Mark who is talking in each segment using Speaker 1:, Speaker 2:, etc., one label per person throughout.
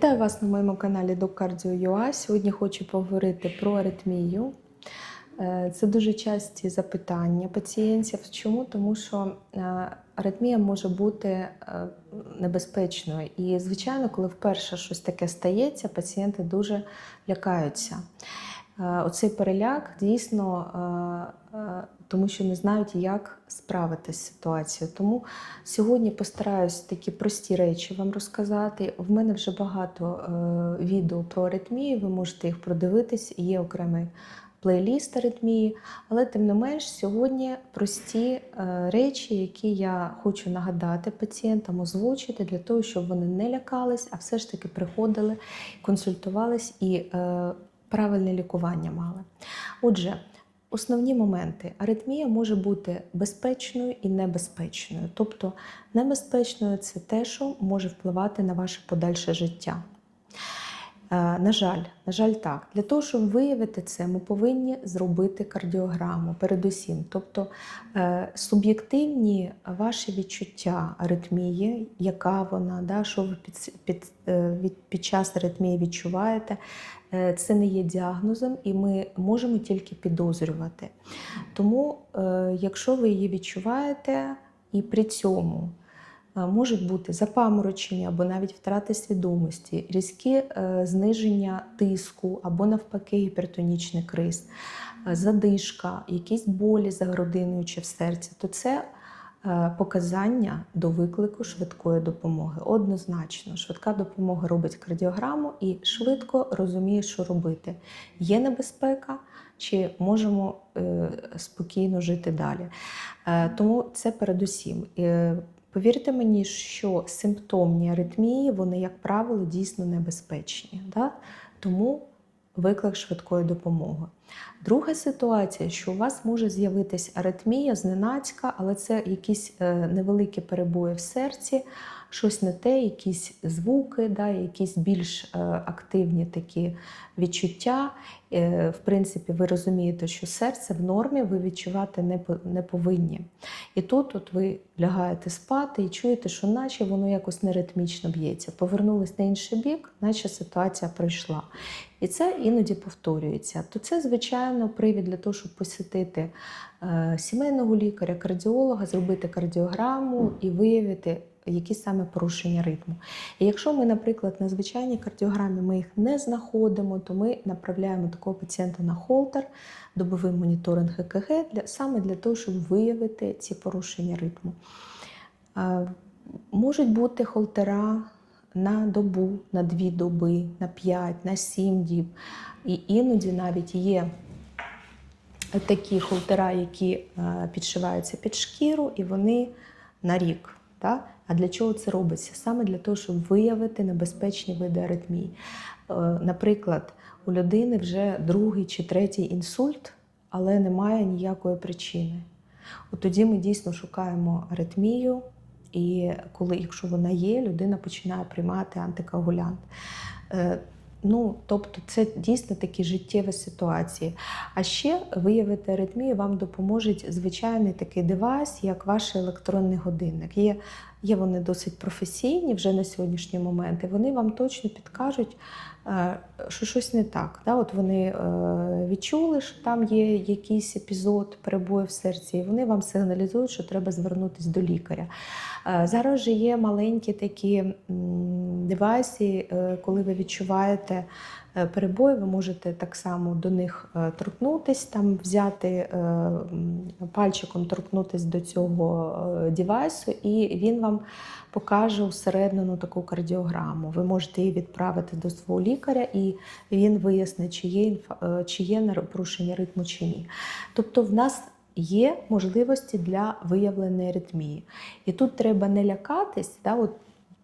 Speaker 1: Вітаю вас на моєму каналі DocCardio.ua. Сьогодні хочу поговорити про аритмію. Е, Це дуже часті запитання пацієнтів. Чому? Тому що е, аритмія може бути е, небезпечною. І, звичайно, коли вперше щось таке стається, пацієнти дуже лякаються. Е, Оцей переляк дійсно, е, е, тому що не знають, як справитися з ситуацією. Тому сьогодні постараюсь такі прості речі вам розказати. В мене вже багато відео про аритмію, ви можете їх продивитись, є окремий плейліст аритмії. Але тим не менш, сьогодні прості речі, які я хочу нагадати пацієнтам, озвучити для того, щоб вони не лякались, а все ж таки приходили, консультувались і правильне лікування мали. Отже, Основні моменти. Аритмія може бути безпечною і небезпечною. Тобто, небезпечною це те, що може впливати на ваше подальше життя. Е, На жаль, на жаль, так. Для того, щоб виявити це, ми повинні зробити кардіограму передусім. Тобто е, суб'єктивні ваші відчуття аритмії, яка вона, да, що ви під, під, е, від, під час аритмії відчуваєте, е, це не є діагнозом, і ми можемо тільки підозрювати. Тому, е, якщо ви її відчуваєте, і при цьому е, можуть бути запаморочення або навіть втрати свідомості, різкі е, зниження тиску або навпаки гіпертонічний криз, е, задишка, якісь болі за грудиною чи в серці, то це е, показання до виклику швидкої допомоги. Однозначно, швидка допомога робить кардіограму і швидко розуміє, що робити. Є небезпека, чи можемо е, спокійно жити далі. Е, тому це передусім. Е, Повірте мені, що симптомні аритмії, вони, як правило, дійсно небезпечні. Да? Тому виклик швидкої допомоги. Друга ситуація, що у вас може з'явитись аритмія зненацька, але це якісь е, невеликі перебої в серці, щось не те, якісь звуки, да, якісь більш е, активні такі відчуття. Е, В принципі, ви розумієте, що серце в нормі ви відчувати не, повинні. І тут от ви лягаєте спати і чуєте, що наче воно якось неритмічно б'ється. Повернулись на інший бік, наче ситуація пройшла. І це іноді повторюється. То це, звичайно, привід для того, щоб посетити е, сімейного лікаря, кардіолога, зробити кардіограму і виявити. Які саме порушення ритму. І якщо ми, наприклад, на звичайній кардіограмі ми їх не знаходимо, то ми направляємо такого пацієнта на холтер, добовий моніторинг ЕКГ, для, саме для того, щоб виявити ці порушення ритму. Е, Можуть бути холтера на добу, на дві доби, на п'ять, на сім діб. І іноді навіть є такі холтера, які е, підшиваються під шкіру, і вони на рік. Так? А для чого це робиться? Саме для того, щоб виявити небезпечні види аритмій. Е, Наприклад, у людини вже другий чи третій інсульт, але немає ніякої причини. От тоді ми дійсно шукаємо аритмію, і коли, якщо вона є, людина починає приймати антикоагулянт. Е, Ну, тобто, це дійсно такі життєві ситуації. А ще виявити аритмію вам допоможе звичайний такий девайс, як ваш електронний годинник. Є, є вони досить професійні вже на сьогоднішній момент, і вони вам точно підкажуть, е, що щось не так. От вони е, відчули, що там є якийсь епізод перебою в серці, і вони вам сигналізують, що треба звернутися до лікаря. Е, Зараз же є маленькі такі девайси, коли ви відчуваєте перебої, ви можете так само до них е, торкнутись, там взяти е, пальчиком торкнутись до цього е, девайсу, і він вам покаже усередину таку кардіограму. Ви можете її відправити до свого лікаря, і він вияснить, чи є, е, чи є порушення ритму чи ні. Тобто в нас є можливості для виявлення аритмії. І тут треба не лякатись. Да, от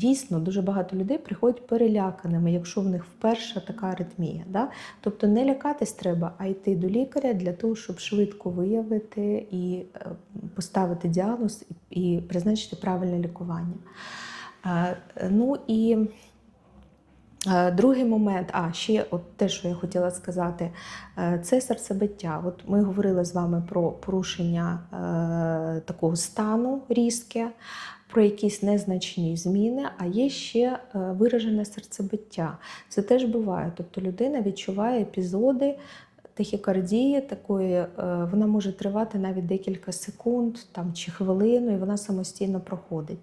Speaker 1: Дійсно, дуже багато людей приходять переляканими, якщо в них вперше така аритмія. Да? Тобто не лякатись треба, а йти до лікаря для того, щоб швидко виявити і е, поставити діагноз і призначити правильне лікування. Е, Ну і Е, Другий момент, а ще от те, що я хотіла сказати, е, це серцебиття. От ми говорили з вами про порушення е, такого стану різке. Про якісь незначні зміни, а є ще е, виражене серцебиття. Це теж буває. Тобто людина відчуває епізоди тахікардії такої, е, вона може тривати навіть декілька секунд там, чи хвилину, і вона самостійно проходить.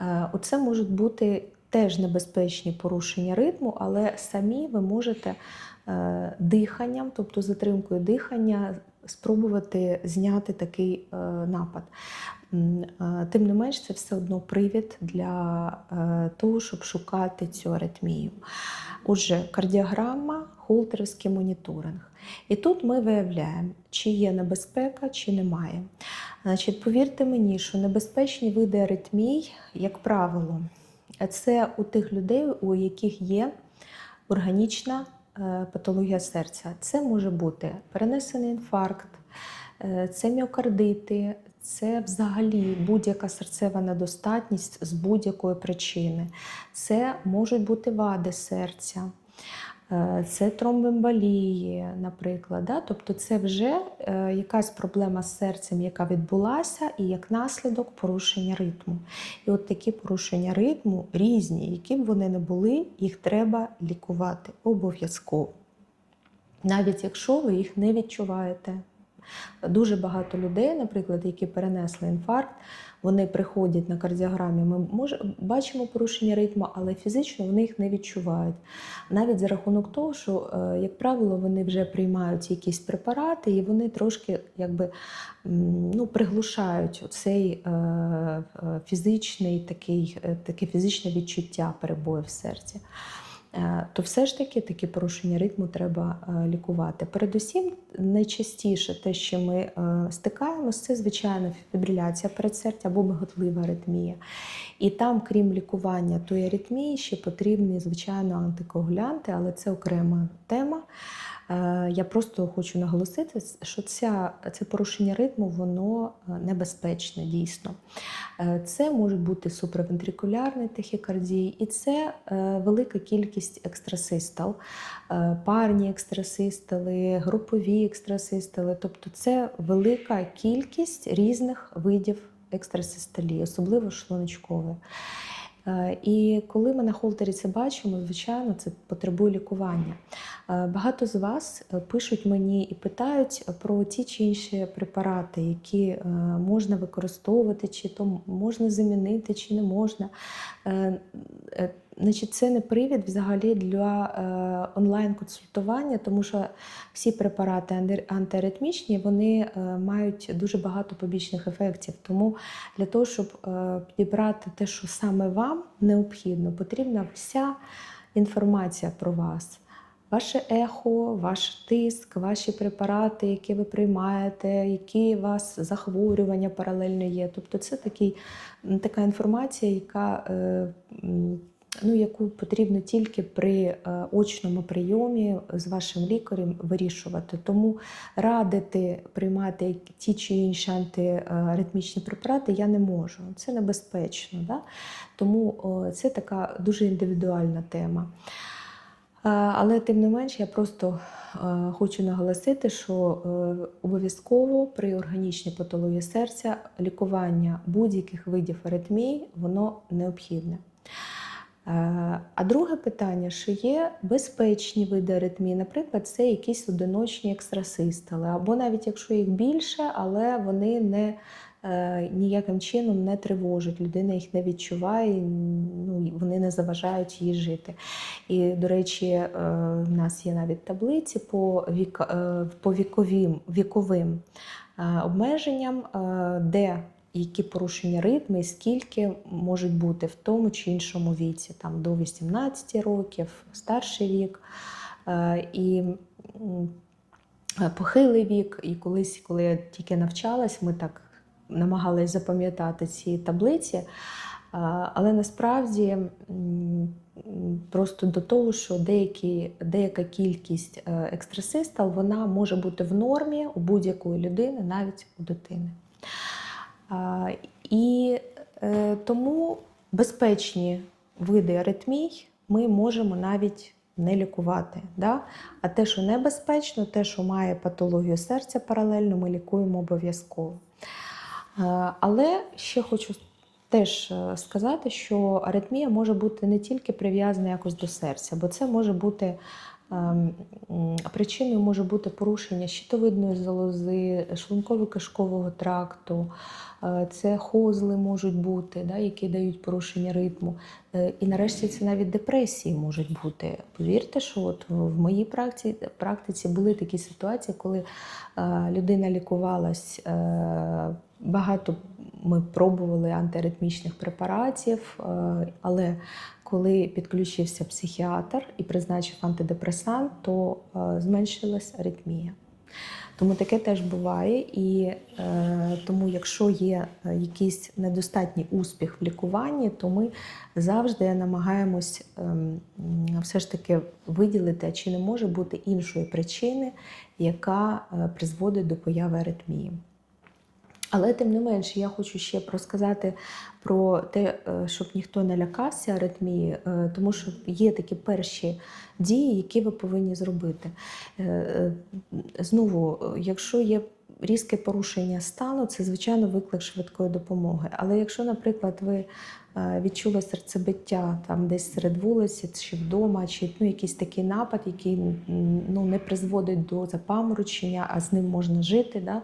Speaker 1: Е, Оце можуть бути теж небезпечні порушення ритму, але самі ви можете диханням, тобто затримкою дихання, спробувати зняти такий е, напад. Е, Тим не менш, це все одно привід для е, того, щоб шукати цю аритмію. Отже, кардіограма, холтерівський моніторинг. І тут ми виявляємо, чи є небезпека, чи немає. Значить, повірте мені, що небезпечні види аритмій, як правило, це у тих людей, у яких є органічна патологія серця. Це може бути перенесений інфаркт, е, це міокардити, це взагалі будь-яка серцева недостатність з будь-якої причини. Це можуть бути вади серця. Е, Це тромбемболії, наприклад. Да? Тобто це вже е, якась проблема з серцем, яка відбулася, і як наслідок порушення ритму. І от такі порушення ритму різні, які б вони не були, їх треба лікувати обов'язково. Навіть якщо ви їх не відчуваєте. Дуже багато людей, наприклад, які перенесли інфаркт, вони приходять на кардіограмі. Ми може, бачимо порушення ритму, але фізично вони їх не відчувають. Навіть за рахунок того, що, е, як правило, вони вже приймають якісь препарати, і вони трошки якби, ну, приглушають цей е, е, фізичний такий, таке фізичне відчуття перебою в серці. Е, То все ж таки такі порушення ритму треба е, лікувати. Передусім, найчастіше те, що ми е, стикаємося, це звичайно фібриляція передсердя або миготлива аритмія. І там, крім лікування тої аритмії, ще потрібні, звичайно, антикоагулянти, але це окрема тема. Е, Я просто хочу наголосити, що ця, це порушення ритму воно е, небезпечне дійсно. Е, Це можуть бути суправентрикулярні тахікардії, і це велика кількість екстрасистол, е, парні екстрасистоли, групові екстрасистоли. Тобто це велика кількість різних видів екстрасистолії, особливо шлуночкової. Е, І коли ми на холтері це бачимо, звичайно, це потребує лікування. Е, Багато з вас е, пишуть мені і питають про ті чи інші препарати, які можна використовувати, чи то можна замінити, чи не можна. Значить, це не привід взагалі для е, онлайн-консультування, тому що всі препарати антиаритмічні вони е, мають дуже багато побічних ефектів. Тому для того, щоб е, підібрати те, що саме вам необхідно, потрібна вся інформація про вас. Ваше ехо, ваш тиск, ваші препарати, які ви приймаєте, які у вас захворювання паралельно є. Тобто це такий, така інформація, яка, е, ну, яку потрібно тільки при е, очному прийомі з вашим лікарем вирішувати. Тому радити приймати ті чи інші антиаритмічні препарати я не можу. Це небезпечно. Да? Тому це така дуже індивідуальна тема. Е, Але тим не менш, я просто е, хочу наголосити, що обов'язково при органічній патології серця лікування будь-яких видів аритмій воно необхідне. Е, А друге питання, що є безпечні види аритмії, наприклад, це якісь одиночні екстрасистоли, або навіть якщо їх більше, але вони не е, ніяким чином не тривожать, людина їх не відчуває, ну, вони не заважають їй жити. І, до речі, е, в нас є навіть таблиці по, вік, по віковим, віковим обмеженням, де які порушення ритму і скільки можуть бути в тому чи іншому віці, там до 18 років, старший вік. Е, І е, похилий вік. І колись, коли я тільки навчалась, ми так намагалися запам'ятати ці таблиці. Е, Але насправді просто до того, що деякі, деяка кількість е, вона може бути в нормі у будь-якої людини, навіть у дитини. І е, тому безпечні види аритмій ми можемо навіть не лікувати. Да? А те, що небезпечно, те, що має патологію серця паралельно, ми лікуємо обов'язково. Е, Але ще хочу теж е, сказати, що аритмія може бути не тільки прив'язана якось до серця, бо це може бути причиною може бути порушення щитовидної залози, шлунково-кишкового тракту, е, це хозли можуть бути, да, які дають порушення ритму. Е, І нарешті це навіть депресії можуть бути. Повірте, що от в моїй практиці, практиці були такі ситуації, коли е, людина лікувалась. Багато ми пробували антиаритмічних препаратів, е, але коли підключився психіатр і призначив антидепресант, то е, зменшилась аритмія. Тому таке теж буває, і е, тому, якщо є якийсь недостатній успіх в лікуванні, то ми завжди намагаємось ем, все ж таки виділити, чи не може бути іншої причини, яка призводить до появи аритмії. Але тим не менше, я хочу ще розказати про те, е, щоб ніхто не лякався аритмії, е, тому що є такі перші дії, які ви повинні зробити. Е, Знову, якщо є різке порушення стану, це звичайно виклик швидкої допомоги. Але якщо, наприклад, ви е, відчули серцебиття там десь серед вулиці, чи вдома, чи ну, якийсь такий напад, який ну, не призводить до запаморочення, а з ним можна жити, да?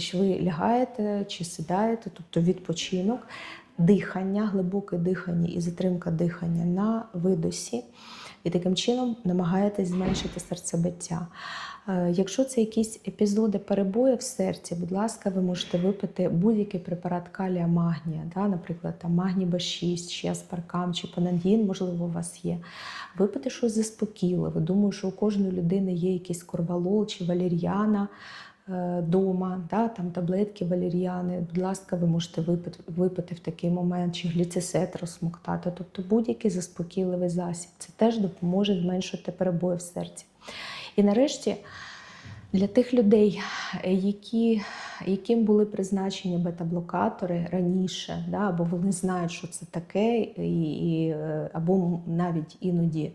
Speaker 1: що ви лягаєте чи сідаєте, тобто відпочинок, дихання, глибоке дихання і затримка дихання на видосі. І таким чином намагаєтесь зменшити серцебиття. Е, Якщо це якісь епізоди перебоїв в серці, будь ласка, ви можете випити будь-який препарат калія магнія, да, наприклад, там магній Б6, чи аспаркам, чи панангін, можливо, у вас є. Випити щось заспокійливе. Думаю, що у кожної людини є якийсь корвалол чи валеріана вдома, да, там таблетки валеріани. Будь ласка, ви можете випити, випити в такий момент, чи гліцисет розсмоктати, тобто будь-який заспокійливий засіб. Це теж допоможе зменшити перебої в серці. І нарешті для тих людей, які, яким були призначені бета-блокатори раніше, да, або вони знають, що це таке, і, і, е, або навіть іноді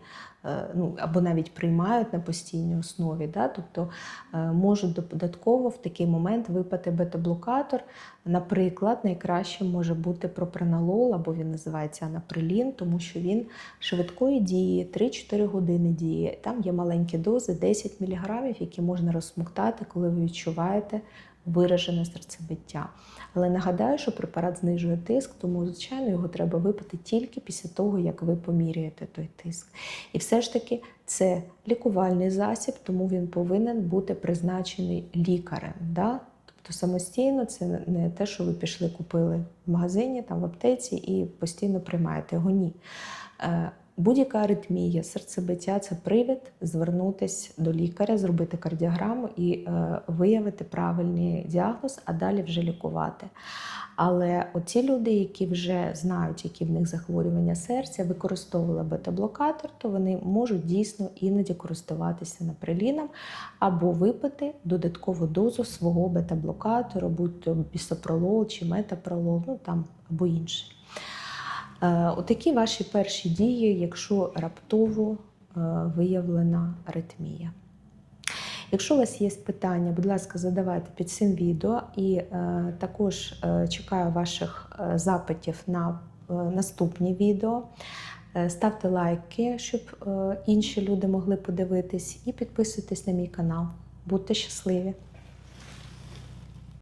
Speaker 1: ну, або навіть приймають на постійній основі, да, тобто е, можуть додатково в такий момент випити бета-блокатор. Наприклад, найкраще може бути пропранолол, або він називається анаприлін, тому що він швидкої дії, 3-4 години діє. Там є маленькі дози, 10 мг, які можна розсмоктати, коли ви відчуваєте виражене серцебиття. Але нагадаю, що препарат знижує тиск, тому, звичайно, його треба випити тільки після того, як ви поміряєте той тиск. І все ж таки це лікувальний засіб, тому він повинен бути призначений лікарем. Да? Тобто самостійно це не те, що ви пішли, купили в магазині, там в аптеці і постійно приймаєте його. Ні. Будь-яка аритмія, серцебиття це привід звернутися до лікаря, зробити кардіограму і е, виявити правильний діагноз, а далі вже лікувати. Але оці люди, які вже знають, які в них захворювання серця, використовували бета-блокатор, то вони можуть дійсно іноді користуватися наприліном або випити додаткову дозу свого бета-блокатора, будь то бісопролол чи метапролол, ну там або інший. Е, Отакі ваші перші дії, якщо раптово е, виявлена аритмія. Якщо у вас є питання, будь ласка, задавайте під цим відео і е, також е, чекаю ваших е, запитів на е, наступні відео. Е, Ставте лайки, щоб е, інші люди могли подивитись, і підписуйтесь на мій канал. Будьте щасливі!